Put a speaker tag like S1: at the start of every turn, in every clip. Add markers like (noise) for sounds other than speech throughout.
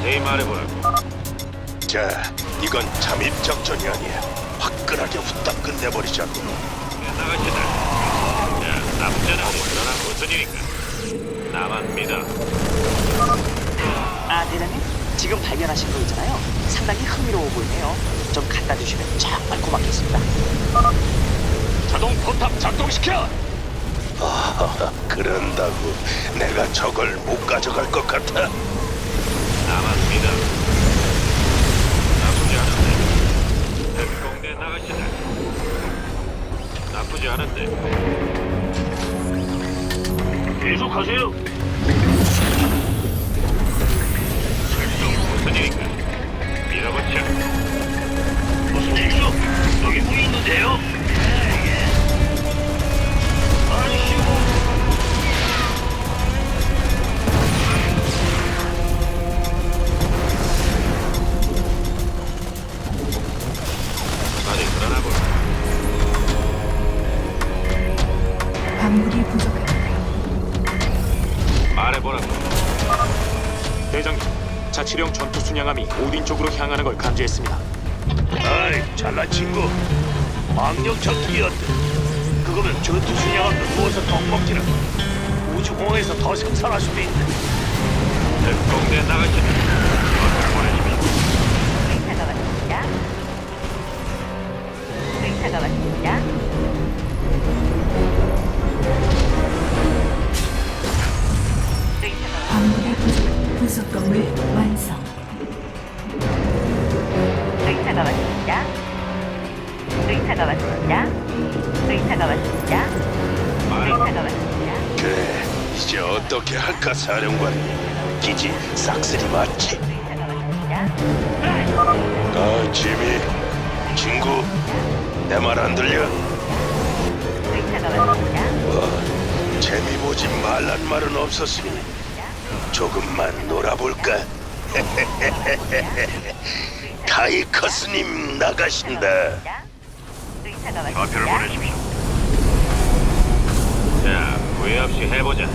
S1: 자세히 말해보라고.
S2: 자, 이건 잠입 작전이 아니야. 화끈하게 후딱 끝내버리자고.
S1: 나가시다. 자, 남자는 물러나 무슨 일인가? 나만 믿어.
S3: 아, 대장님? 지금 발견하신 거 있잖아요. 상당히 흥미로워 보이네요. 좀 갖다 주시면 정말 고맙겠습니다.
S1: 자동 포탑 작동시켜. (laughs)
S2: 그런다고 내가 저걸 못 가져갈 것 같아.
S1: 믿어. 나쁘지 않은데. 특공대 나가시다. 나쁘지 않은데. 계속하세요. 무슨 일인가? 밀어붙여.
S4: 대장님, 자치령 전투 순양함이 오딘 쪽으로 향하는 걸 감지했습니다.
S2: 아이, 잘난 친구. 망령 전투기였대. 그거면 전투 순양함도 누워서 덕먹기는 우주공항에서 더 생산할 수도 있네.
S1: 어떻게 보내십니까?
S5: 의사가 왔습니다. 의사가 왔습니다.
S2: 사령관. 기지 싹쓸이 맞지? 아, 지미. 친구, 내 말 안 들려? 뭐, 재미 보지 말란 말은 없었으니 조금만 놀아볼까? (laughs) 타이커스님 나가신다.
S5: 왔습니다.
S1: 보내십시오. 자, 후회 없이 해보자.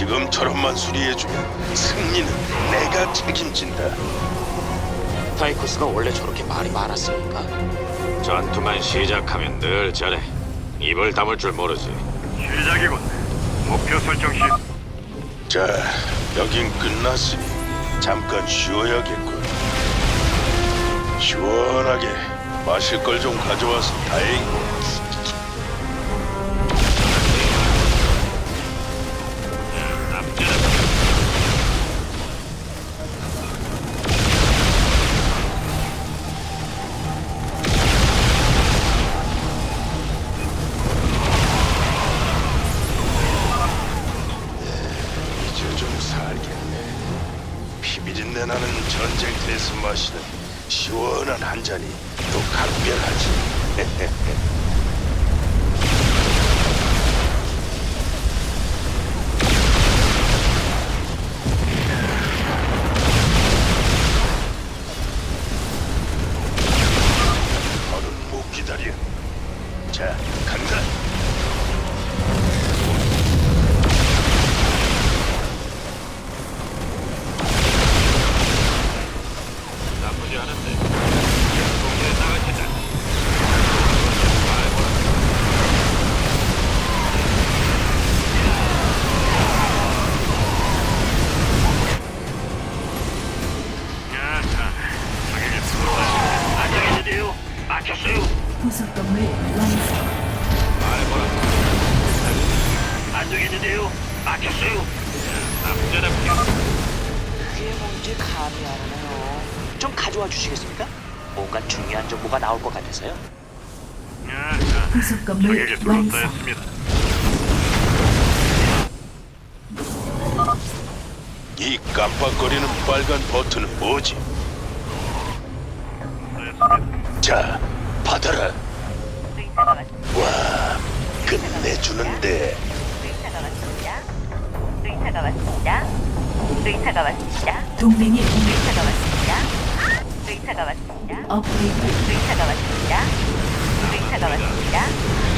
S2: 지금처럼만 수리해주면 승리는 내가 책임진다.
S4: 타이커스가 원래 저렇게 말이 많았습니까?
S1: 전투만 시작하면 늘 저래. 입을 다물 줄 모르지. 시작이군. 목표 설정 시.
S2: 자, 여긴 끝났으니 잠깐 쉬어야겠군. 시원하게 마실 걸 좀 가져와서 다행이고. 피비린내 나는 전쟁터에서 마시는 시원한 한 잔이 또 각별하지. (laughs) 부속 건물 완성.
S1: 말해보라. 안 되겠는데요? 막혔어요. 남자답게.
S3: 그게 뭔지 감이 안 오네요. 좀 가져와 주시겠습니까? 뭔가 중요한 정보가 나올 것 같아서요.
S5: 부속 건물 완성.
S2: 이 깜빡거리는 빨간 버튼은 뭐지? 자, 받아라. 와, 끝내주는데.
S6: 의사가 왔습니다. 의사가 왔습니다.
S5: 동맹이
S6: 의사가 왔습니다. 의사가 왔습니다.
S5: 업그레이드
S6: 의사가 왔습니다. 의사가 왔습니다.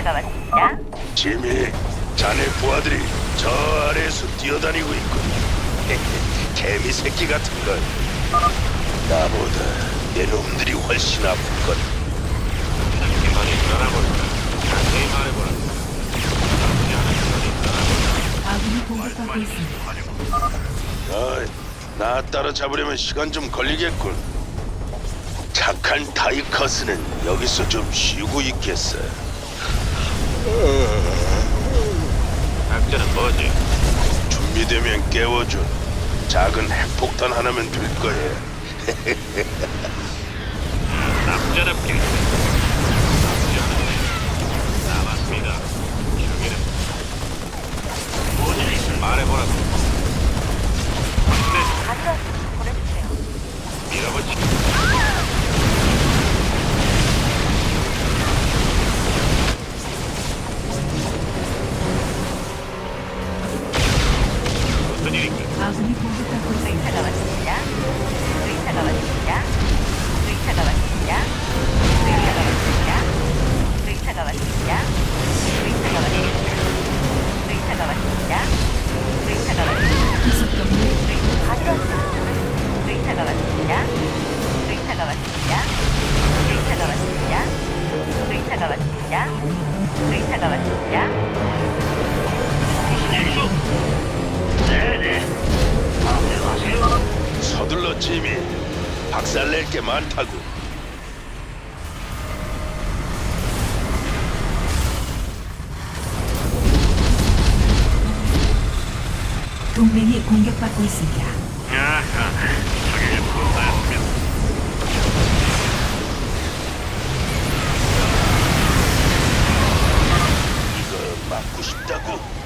S6: 의사가 왔습니다.
S2: 지미, 자네 부하들이 저 아래에서 뛰어다니고 있군. (laughs) 개미 새끼 같은 걸. 나보다 내 놈들이 훨씬 아픈걸.
S1: 많이 떠나볼까? 자세히 말해보라.
S5: 아군이 공격받고 있습니다.
S2: 나 따라잡으려면 시간 좀 걸리겠군. 착한 타이커스는 여기서 좀 쉬고 있겠어.
S1: 작전은 뭐지?
S2: 준비되면 깨워줘. 작은 핵폭탄 하나면 될 거야.
S1: 남자답게. 남자답게. 남았습니다. 중이는 뭔일 있을 말해보라. 네,
S6: 가져다 보내주세요.
S1: 밀어붙이.
S6: 왔습니다. 의사가 왔습니다. 의사가 왔습니다. 의사가 왔습니다.
S2: 서둘러 지미. 박살낼 게 많다고.
S5: 동맹이 공격받고 있습니다.
S2: 이거
S5: Go.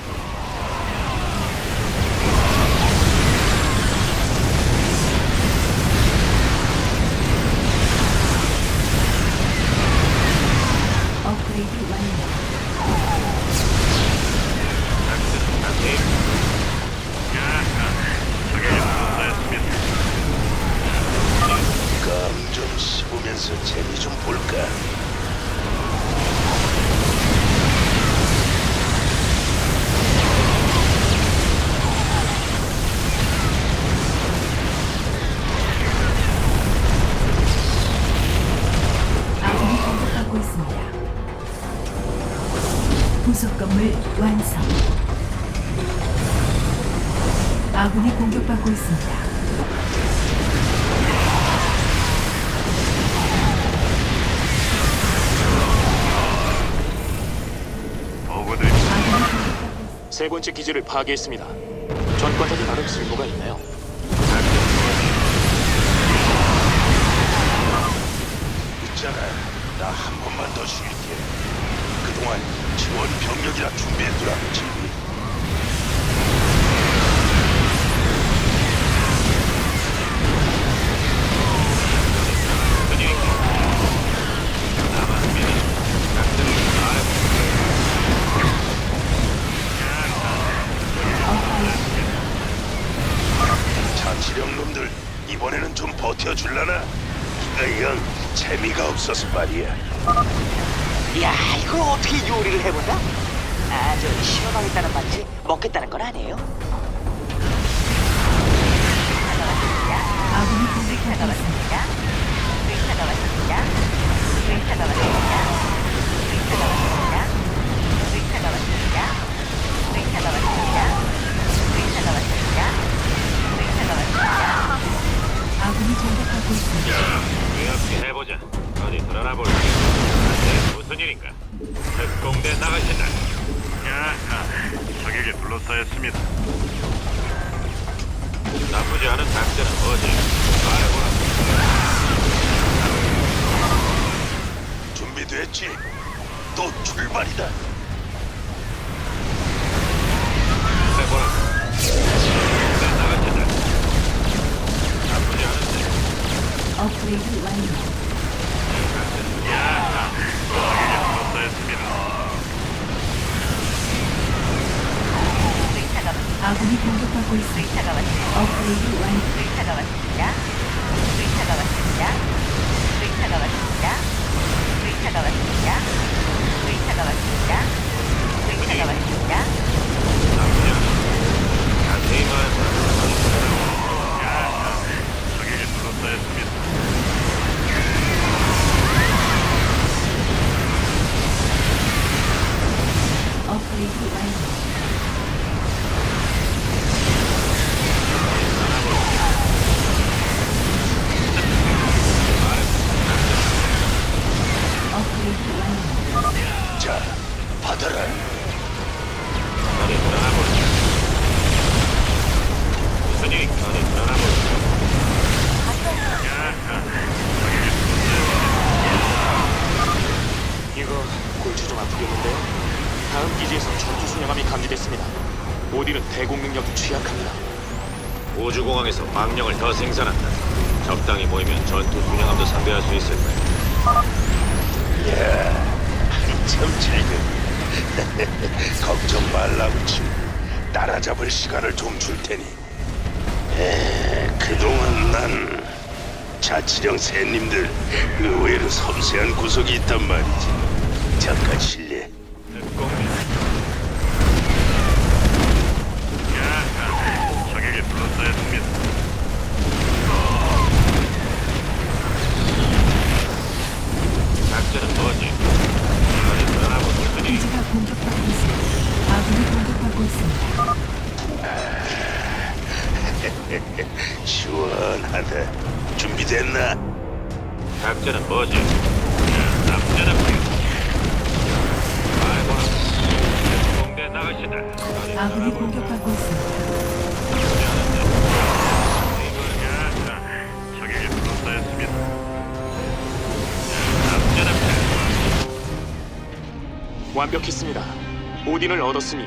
S5: 건물 완성. 아군이 공격받고 있습니다.
S1: 보고들
S4: 세 번째 기지를 파괴했습니다. 전과자들 나름 쓸모가 있나요?
S2: 있잖아. 나 한 번만 더 쉴게. 그동안 지원 병력이라 준비해두라. 지미.
S1: 무슨 일인가? 남았습니다. 작전은 말해보라.
S2: 자치령 놈들 이번에는 좀 버텨줄라나? 이거 영 재미가 없어서 말이야.
S3: 야, 이걸 어떻게 요리를 해본다? 아, 저 실험하겠다는 말이지 먹겠다는 건 아니에요.
S5: 아군이
S6: 의사가
S5: 공격받고 있습니다.
S6: 왔습니다. 의사가 왔습니다. 의사가 왔습니다. 의사가 왔습니다. 의사가 왔습니다. 의사가 왔습니다. 의사가 왔습니다. 의사가 왔습니다.
S5: 아군이 공격받고 있습니다.
S1: 이렇게 해보자. 어디 드러나 볼까? 둘러싸였습니다. 나쁘지 않은 작전은 뭐지? 말해보라.
S2: 준비됐지? 또 출발이다.
S1: 해보라. 특공대 나가신다. 나쁘지 않은데.
S5: 업그레이드 완료. 있습니다.
S6: 의사가 왔습니다.
S5: 업그레이드 완료.
S6: 의사가 왔습니다.
S1: 우주공항에서 망령을 더 생산한다. 적당히 모이면 전투 순양함도 상대할 수 있을 거야. (laughs)
S2: 참 즐겨. (laughs) 걱정 말라고 친구. 따라잡을 시간을 좀 줄 테니. 에, 그동안 난 자치령 새님들 의외로 섬세한 구석이 있단 말이지. 잠깐 실례. 준비됐나?
S1: 작전은 뭐지? 야, 남자는 뭐야? 말해보라. 공대 나가신다. 어디
S5: 아군이? 공격받고 있습니다.
S4: 완벽했습니다. 오딘을 얻었으니